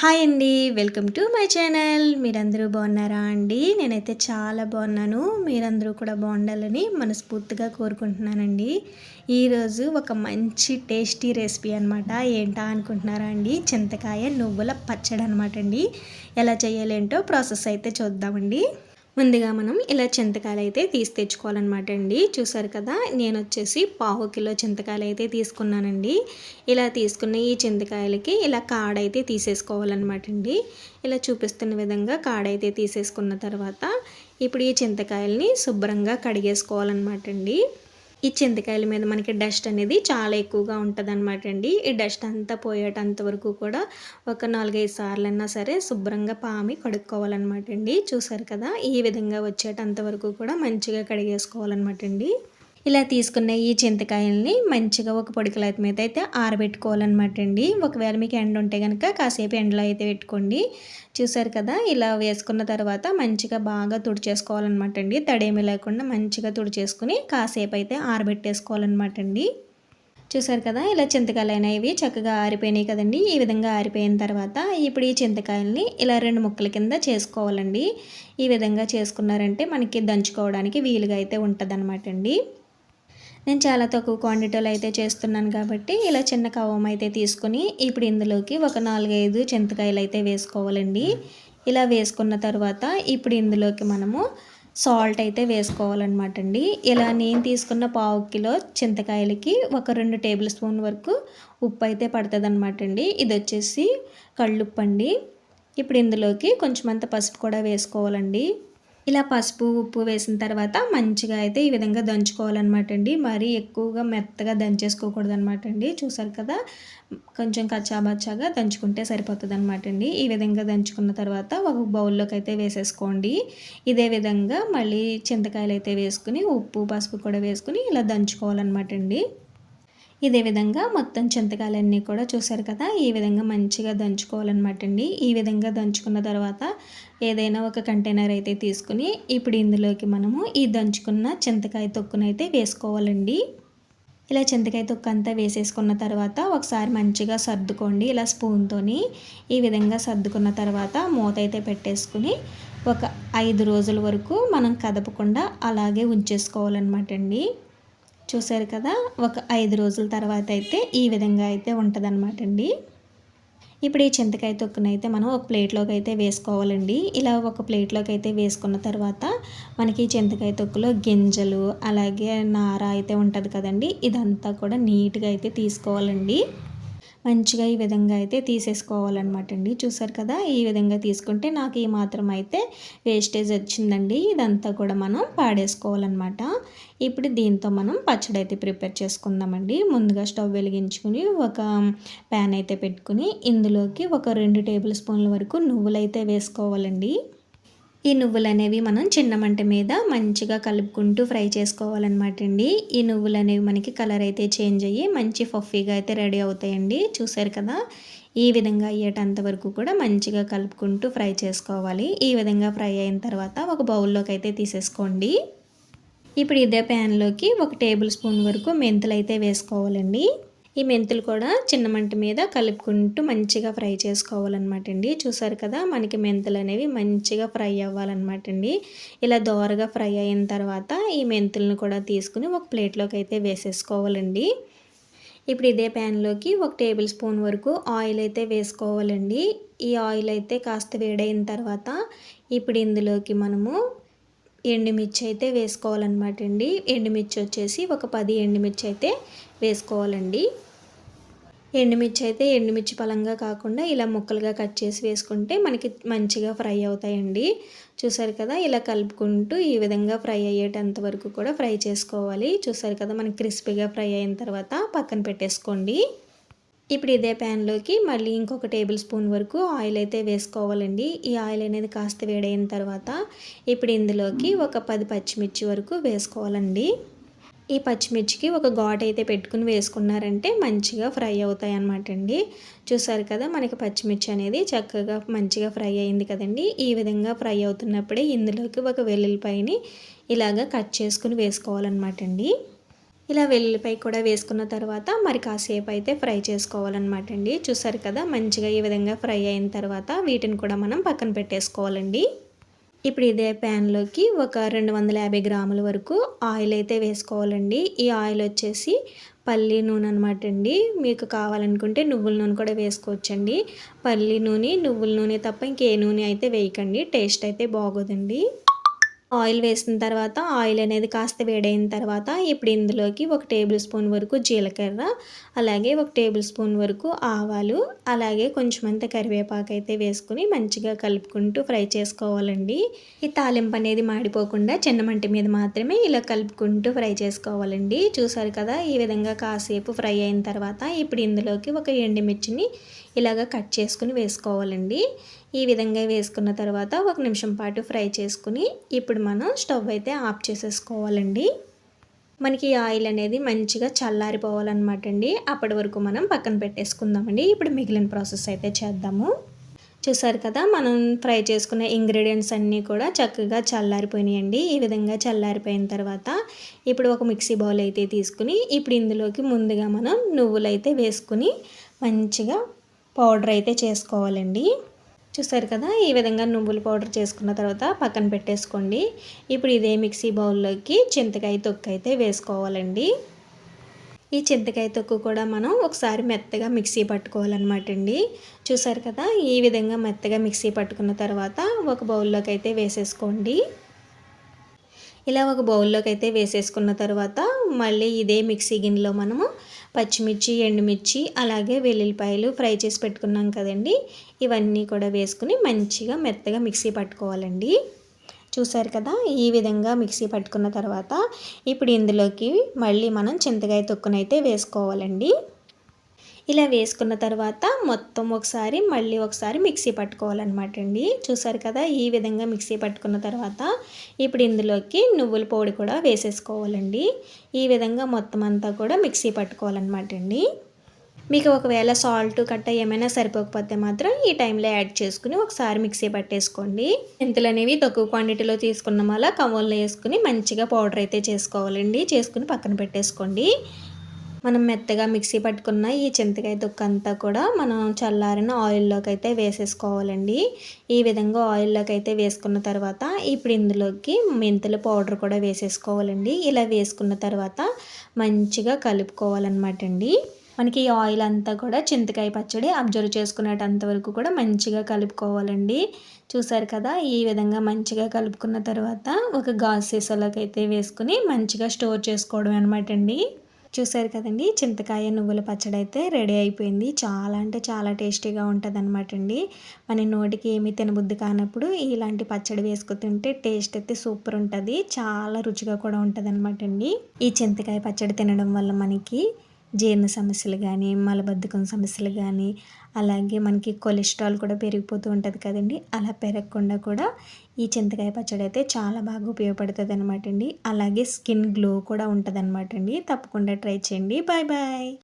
Hi అండి welcome to my channel. మీరందరూ బాగున్నారా అండి? నేనైతే చాలా బాగున్నాను. మీరందరూ కూడా బాగుండాలని మనస్ఫూర్తిగా కోరుకుంటున్నానండి. ఈరోజు ఒక మంచి టేస్టీ రెసిపీ అనమాట ఏంటా అనుకుంటున్నారా అండి? చింతకాయ నువ్వుల పచ్చడి అనమాట అండి. ఎలా చేయాలేంటో ప్రాసెస్ అయితే చూద్దామండి. ముందుగా మనం ఇలా చింతకాయలు అయితే తీసి తెచ్చుకోవాలన్నమాట అండి. చూసారు కదా నేను వచ్చేసి పావు కిలో చింతకాయలు అయితే తీసుకున్నానండి. ఇలా తీసుకున్న ఈ చింతకాయలకి ఇలా కాడ అయితే తీసేసుకోవాలన్నమాట అండి. ఇలా చూపిస్తున్న విధంగా కాడ అయితే తీసేసుకున్న తర్వాత ఇప్పుడు ఈ చింతకాయలని శుభ్రంగా కడిగేసుకోవాలన్నమాట అండి. ఈ చింతకాయల మీద మనకి డస్ట్ అనేది చాలా ఎక్కువగా ఉంటుంది అనమాట అండి. ఈ డస్ట్ అంతా పోయేటంత వరకు కూడా ఒక నాలుగైదు సార్లు అయినా సరే శుభ్రంగా పామి కడుక్కోవాలన్నమాట అండి. చూసారు కదా? ఈ విధంగా వచ్చేటంత వరకు కూడా మంచిగా కడిగేసుకోవాలన్నమాట అండి. ఇలా తీసుకున్న ఈ చింతకాయల్ని మంచిగా ఒక పొడికలైతే మీద అయితే ఆరబెట్టుకోవాలన్నమాట అండి. ఒకవేళ మీకు ఎండ ఉంటే కనుక కాసేపు ఎండలో అయితే పెట్టుకోండి. చూసారు కదా ఇలా వేసుకున్న తర్వాత మంచిగా బాగా తుడిచేసుకోవాలన్నమాట అండి. తడేమి లేకుండా మంచిగా తుడిచేసుకుని కాసేపు అయితే ఆరబెట్టేసుకోవాలన్నమాట అండి. చూసారు కదా ఇలా చింతకాయలు అనేవి చక్కగా ఆరిపోయినాయి కదండి. ఈ విధంగా ఆరిపోయిన తర్వాత ఇప్పుడు ఈ చింతకాయల్ని ఇలా రెండు ముక్కల కింద చేసుకోవాలండి. ఈ విధంగా చేసుకున్నారంటే మనకి దంచుకోవడానికి వీలుగా అయితే ఉంటుంది అండి. నేను చాలా తక్కువ క్వాంటిటీలో అయితే చేస్తున్నాను కాబట్టి ఇలా చిన్న కవ్వం అయితే తీసుకుని ఇప్పుడు ఇందులోకి ఒక నాలుగైదు చింతకాయలు అయితే వేసుకోవాలండి. ఇలా వేసుకున్న తర్వాత ఇప్పుడు ఇందులోకి మనము సాల్ట్ అయితే వేసుకోవాలన్నమాట అండి ఇలా నేను తీసుకున్న పావు కిలో చింతకాయలకి ఒక రెండు టేబుల్ స్పూన్ వరకు ఉప్పు అయితే పడుతుంది అనమాట అండి ఇది వచ్చేసి కళ్ళుప్పు అండి ఇప్పుడు ఇందులోకి కొంచెం అంత పసుపు కూడా వేసుకోవాలండి. ఇలా పసుపు ఉప్పు వేసిన తర్వాత మంచిగా అయితే ఈ విధంగా దంచుకోవాలన్నమాట అండి మరీ ఎక్కువగా మెత్తగా దంచేసుకోకూడదు అనమాట అండి చూసారు కదా? కొంచెం కచ్చాబచ్చాగా దంచుకుంటే సరిపోతుంది అనమాట అండి ఈ విధంగా దంచుకున్న తర్వాత ఒక బౌల్లోకి అయితే వేసేసుకోండి. ఇదే విధంగా మళ్ళీ చింతకాయలు అయితే వేసుకుని ఉప్పు పసుపు కూడా వేసుకుని ఇలా దంచుకోవాలన్నమాట అండి ఇదే విధంగా మొత్తం చింతకాయలన్నీ కూడా చూసారు కదా ఈ విధంగా మంచిగా దంచుకోవాలన్నమాట అండి ఈ విధంగా దంచుకున్న తర్వాత ఏదైనా ఒక కంటైనర్ అయితే తీసుకుని ఇప్పుడు ఇందులోకి మనము ఈ దంచుకున్న చింతకాయ తొక్కునైతే వేసుకోవాలండి. ఇలా చింతకాయ తొక్కు అంతా వేసేసుకున్న తర్వాత ఒకసారి మంచిగా సర్దుకోండి ఇలా స్పూన్తోని. ఈ విధంగా సర్దుకున్న తర్వాత మూత అయితే పెట్టేసుకుని ఒక ఐదు రోజుల వరకు మనం కదపకుండా అలాగే ఉంచేసుకోవాలన్నమాట అండి చూసారు కదా ఒక ఐదు రోజుల తర్వాత అయితే ఈ విధంగా అయితే ఉంటుంది అనమాట అండి. ఇప్పుడు ఈ చింతకాయ తొక్కునైతే మనం ఒక ప్లేట్లోకి అయితే వేసుకోవాలండి. ఇలా ఒక ప్లేట్లోకి అయితే వేసుకున్న తర్వాత మనకి చింతకాయ తొక్కులో గింజలు అలాగే నార అయితే ఉంటుంది కదండి. ఇదంతా కూడా నీట్గా అయితే తీసుకోవాలండి. మంచిగా ఈ విధంగా అయితే తీసేసుకోవాలన్నమాట అండి. చూసారు కదా ఈ విధంగా తీసుకుంటే నాకు ఈ మాత్రం అయితే వేస్టేజ్ వచ్చిందండి. ఇదంతా కూడా మనం పాడేసుకోవాలన్నమాట. ఇప్పుడు దీంతో మనం పచ్చడి అయితే ప్రిపేర్ చేసుకుందామండి. ముందుగా స్టవ్ వెలిగించుకుని ఒక ప్యాన్ అయితే పెట్టుకుని ఇందులోకి ఒక రెండు టేబుల్ స్పూన్ల వరకు నువ్వులైతే వేసుకోవాలండి. ఈ నువ్వులు అనేవి మనం చిన్న మంట మీద మంచిగా కలుపుకుంటూ ఫ్రై చేసుకోవాలన్నమాట అండి. ఈ నువ్వులు అనేవి మనకి కలర్ అయితే చేంజ్ అయ్యి మంచి ఫఫీగా అయితే రెడీ అవుతాయండి. చూసారు కదా? ఈ విధంగా అయ్యేటంత వరకు కూడా మంచిగా కలుపుకుంటూ ఫ్రై చేసుకోవాలి. ఈ విధంగా ఫ్రై అయిన తర్వాత ఒక బౌల్లోకి అయితే తీసేసుకోండి. ఇప్పుడు ఇదే ప్యాన్లోకి ఒక టేబుల్ స్పూన్ వరకు మెంతులు అయితే వేసుకోవాలండి. ఈ మెంతులు కూడా చిన్న మంట మీద కలుపుకుంటూ మంచిగా ఫ్రై చేసుకోవాలన్నమాట అండి. చూసారు కదా మనకి మెంతులు అనేవి మంచిగా ఫ్రై అవ్వాలన్నమాట అండి ఇలా దోరగా ఫ్రై అయిన తర్వాత ఈ మెంతులను కూడా తీసుకుని ఒక ప్లేట్లోకి అయితే వేసేసుకోవాలండి. ఇప్పుడు ఇదే ప్యాన్లోకి ఒక టేబుల్ స్పూన్ వరకు ఆయిల్ అయితే వేసుకోవాలండి. ఈ ఆయిల్ అయితే కాస్త వేడైన తర్వాత ఇప్పుడు ఇందులోకి మనము ఎండుమిర్చి అయితే వేసుకోవాలన్నమాట అండి. ఎండుమిర్చి వచ్చేసి ఒక పది ఎండుమిర్చి అయితే వేసుకోవాలండి. ఎండుమిర్చి అయితే ఎండుమిర్చి పలంగా కాకుండా ఇలా ముక్కలుగా కట్ చేసి వేసుకుంటే మనకి మంచిగా ఫ్రై అవుతాయండి. చూసారు కదా ఇలా కలుపుకుంటూ ఈ విధంగా ఫ్రై అయ్యేటంత వరకు కూడా ఫ్రై చేసుకోవాలి. చూసారు కదా మనకి క్రిస్పీగా ఫ్రై అయిన తర్వాత పక్కన పెట్టేసుకోండి. ఇప్పుడు ఇదే ప్యాన్లోకి మళ్ళీ ఇంకొక టేబుల్ స్పూన్ వరకు ఆయిల్ అయితే వేసుకోవాలండి. ఈ ఆయిల్ అనేది కాస్త వేడైన తర్వాత ఇప్పుడు ఇందులోకి ఒక పది పచ్చిమిర్చి వరకు వేసుకోవాలండి. ఈ పచ్చిమిర్చికి ఒక ఘాట్ అయితే పెట్టుకుని వేసుకున్నారంటే మంచిగా ఫ్రై అవుతాయి అన్నమాట అండి. చూసారు కదా మనకి పచ్చిమిర్చి అనేది చక్కగా మంచిగా ఫ్రై అయింది కదండి. ఈ విధంగా ఫ్రై అవుతున్నప్పుడే ఇందులోకి ఒక వెల్లుల్లిపాయని ఇలాగ కట్ చేసుకుని వేసుకోవాలన్నమాట అండి. ఇలా వెల్లుల్లిపై కూడా వేసుకున్న తర్వాత మరి కాసేపు అయితే ఫ్రై చేసుకోవాలన్నమాట అండి. చూసారు కదా మంచిగా ఈ విధంగా ఫ్రై అయిన తర్వాత వీటిని కూడా మనం పక్కన పెట్టేసుకోవాలండి. ఇప్పుడు ఇదే ప్యాన్లోకి ఒక రెండు వందల యాభై గ్రాముల వరకు ఆయిల్ అయితే వేసుకోవాలండి. ఈ ఆయిల్ వచ్చేసి పల్లి నూనె అనమాట అండి. మీకు కావాలనుకుంటే నువ్వుల నూనె కూడా వేసుకోవచ్చండి. పల్లి నూనె నువ్వుల నూనె తప్ప ఇంకే నూనె అయితే వేయకండి. టేస్ట్ అయితే బాగోదండి. ఆయిల్ వేసిన తర్వాత ఆయిల్ అనేది కాస్త వేడైన తర్వాత ఇప్పుడు ఇందులోకి ఒక టేబుల్ స్పూన్ వరకు జీలకర్ర అలాగే ఒక టేబుల్ స్పూన్ వరకు ఆవాలు అలాగే కొంచెం అంత కరివేపాకు అయితే వేసుకుని మంచిగా కలుపుకుంటూ ఫ్రై చేసుకోవాలండి. ఈ తాలింపు అనేది మాడిపోకుండా చిన్న మంటి మీద మాత్రమే ఇలా కలుపుకుంటూ ఫ్రై చేసుకోవాలండి. చూసారు కదా ఈ విధంగా కాసేపు ఫ్రై అయిన తర్వాత ఇప్పుడు ఇందులోకి ఒక ఎండుమిర్చిని ఇలాగ కట్ చేసుకుని వేసుకోవాలండి. ఈ విధంగా వేసుకున్న తర్వాత ఒక నిమిషం పాటు ఫ్రై చేసుకుని ఇప్పుడు మనం స్టవ్ అయితే ఆఫ్ చేసేసుకోవాలండి. మనకి ఆయిల్ అనేది మంచిగా చల్లారిపోవాలన్నమాట అండి అప్పటి వరకు మనం పక్కన పెట్టేసుకుందామండి. ఇప్పుడు మిగిలిన ప్రాసెస్ అయితే చేద్దాము. చూసారు కదా మనం ఫ్రై చేసుకున్న ఇంగ్రీడియంట్స్ అన్నీ కూడా చక్కగా చల్లారిపోయినాయండి. ఈ విధంగా చల్లారిపోయిన తర్వాత ఇప్పుడు ఒక మిక్సీ బౌల్ అయితే తీసుకుని ఇప్పుడు ఇందులోకి ముందుగా మనం నువ్వులు అయితే వేసుకుని మంచిగా పౌడర్ అయితే చేసుకోవాలండి. చూసారు కదా ఈ విధంగా నువ్వుల పౌడర్ చేసుకున్న తర్వాత పక్కన పెట్టేసుకోండి. ఇప్పుడు ఇదే మిక్సీ బౌల్లోకి చింతకాయ తొక్కు అయితే వేసుకోవాలండి. ఈ చింతకాయ తొక్కు కూడా మనం ఒకసారి మెత్తగా మిక్సీ పట్టుకోవాలన్నమాట అండి చూసారు కదా ఈ విధంగా మెత్తగా మిక్సీ పట్టుకున్న తర్వాత ఒక బౌల్లోకి అయితే వేసేసుకోండి. ఇలా ఒక బౌల్లోకి అయితే వేసేసుకున్న తర్వాత మళ్ళీ ఇదే మిక్సీ గిన్నెలో మనము పచ్చిమిర్చి ఎండుమిర్చి అలాగే వెల్లుల్లిపాయలు ఫ్రై చేసి పెట్టుకున్నాం కదండి. ఇవన్నీ కూడా వేసుకుని మంచిగా మెత్తగా మిక్సీ పట్టుకోవాలండి. చూసారు కదా ఈ విధంగా మిక్సీ పట్టుకున్న తర్వాత ఇప్పుడు ఇందులోకి మళ్ళీ మనం చింతకాయ తొక్కునైతే వేసుకోవాలండి. ఇలా వేసుకున్న తర్వాత మొత్తం ఒకసారి మళ్ళీ ఒకసారి మిక్సీ పట్టుకోవాలన్నమాట అండి. చూసారు కదా ఈ విధంగా మిక్సీ పట్టుకున్న తర్వాత ఇప్పుడు ఇందులోకి నువ్వుల పొడి కూడా వేసేసుకోవాలండి. ఈ విధంగా మొత్తం అంతా కూడా మిక్సీ పట్టుకోవాలన్నమాట అండి. మీకు ఒకవేళ సాల్ట్ కట్ట ఏమైనా సరిపోకపోతే మాత్రం ఈ టైంలో యాడ్ చేసుకుని ఒకసారి మిక్సీ పట్టేసుకోండి. మెంతులు అనేవి తక్కువ క్వాంటిటీలో తీసుకున్న వల్ల కవ్వల్లో వేసుకుని మంచిగా పౌడర్ అయితే చేసుకోవాలండి. చేసుకుని పక్కన పెట్టేసుకోండి. మనం మెత్తగా మిక్సీ పట్టుకున్న ఈ చింతకాయ తొక్క అంతా కూడా మనం చల్లారిన ఆయిల్లోకి అయితే వేసేసుకోవాలండి. ఈ విధంగా ఆయిల్లోకి అయితే వేసుకున్న తర్వాత ఇప్పుడు ఇందులోకి మెంతుల పౌడర్ కూడా వేసేసుకోవాలండి. ఇలా వేసుకున్న తర్వాత మంచిగా కలుపుకోవాలన్నమాట అండి మనకి ఈ ఆయిల్ అంతా కూడా చింతకాయ పచ్చడి అబ్జర్వ్ చేసుకునేటంత వరకు కూడా మంచిగా కలుపుకోవాలండి. చూసారు కదా ఈ విధంగా మంచిగా కలుపుకున్న తర్వాత ఒక గాజు సీసాలోకి అయితే వేసుకుని మంచిగా స్టోర్ చేసుకోవడం అనమాట అండి చూసారు కదండి? చింతకాయ నువ్వుల పచ్చడి అయితే రెడీ అయిపోయింది. చాలా అంటే చాలా టేస్టీగా ఉంటుంది అనమాట అండి. మన నోటికి ఏమీ తినబుద్ధి కానప్పుడు ఇలాంటి పచ్చడి వేసుకుతుంటే టేస్ట్ అయితే సూపర్ ఉంటుంది. చాలా రుచిగా కూడా ఉంటుంది అనమాట అండి. ఈ చింతకాయ పచ్చడి తినడం వల్ల మనకి జీర్ణ సమస్యలు కానీ మలబద్ధకం సమస్యలు కానీ అలాగే మనకి కొలెస్ట్రాల్ కూడా పెరిగిపోతూ ఉంటుంది కదండి. అలా పెరగకుండా కూడా ఈ చింతకాయ పచ్చడి అయితే చాలా బాగా ఉపయోగపడుతుంది అనమాట అండి. అలాగే స్కిన్ గ్లో కూడా ఉంటుంది అనమాట అండి. తప్పకుండా ట్రై చేయండి. Bye bye.